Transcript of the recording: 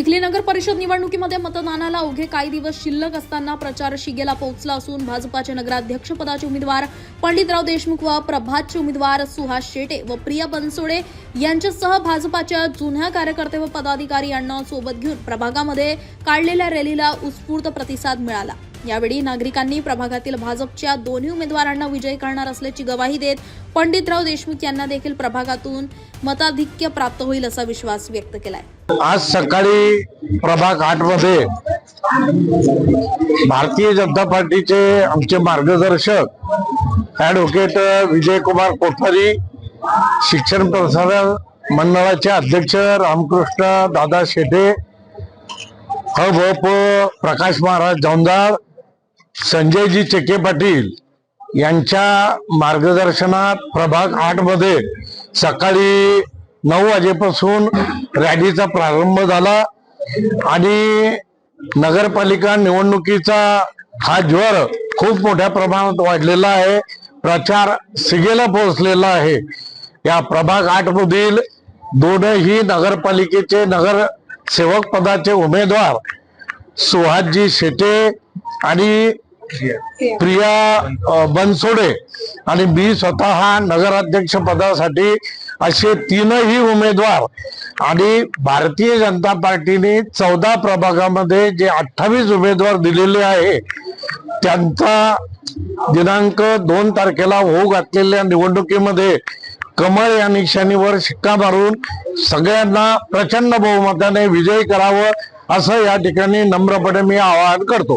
Chikhli नगर परिषद निवडणुकीमध्ये मतदानाला अवघे काही दिवस शिल्लक असताना प्रचार शिगेला पोहोचला असून भाजपाचे नगराध्यक्ष पदाचे उमेदवार पंडितराव देशमुख व प्रभातचे उमेदवार सुहास शेटे व प्रिया बनसोडे यांच्यासह भाजपाच्या जुन्या कार्यकर्ते व पदाधिकारी यांना सोबत घेऊन प्रभागामध्ये काढलेल्या रॅलीला उत्स्फूर्त प्रतिसाद मिळाला. यावेळी नागरिकांनी प्रभागातील भाजपच्या दोन्ही उमेदवारांना विजयी करणार असल्याची ग्वाही देत पंडितराव देशमुख यांना देखील प्रभागातून मताधिक्य प्राप्त होईल असा विश्वास व्यक्त केलाय. आज सकाळी प्रभाग आठमध्ये भारतीय जनता पार्टीचे आमचे मार्गदर्शक ऍडव्होकेट विजयकुमार कोठारी शिक्षण प्रसारण मंडळाचे अध्यक्ष रामकृष्ण दादा शेटे ह व प्रकाश महाराज जौंदाळ संजयजी चेके पाटील यांच्या मार्गदर्शनात प्रभाग आठमध्ये सकाळी नऊ वाजेपासून रॅलीचा प्रारंभ झाला आणि नगरपालिका निवडणुकीचा हा ज्वर खूप मोठ्या प्रमाणात वाढलेला आहे. प्रचार सिगेला पोहोचलेला आहे. या प्रभाग आठ मधील दोनही नगरपालिकेचे नगर सेवक पदाचे उमेदवार सुहासजी शेटे आणि प्रिया. बनसोडे आणि मी स्वतः नगराध्यक्ष पदासाठी असे तीनही उमेदवार आणि भारतीय जनता पार्टीने चौदा प्रभागामध्ये जे अठ्ठावीस उमेदवार दिलेले आहे त्यांचा दिनांक दोन तारखेला होऊ घातलेल्या निवडणुकीमध्ये कमळ या निशाणीवर शिक्का मारून सगळ्यांना प्रचंड बहुमताने विजयी करावं असं या ठिकाणी नम्रपणे मी आवाहन करतो.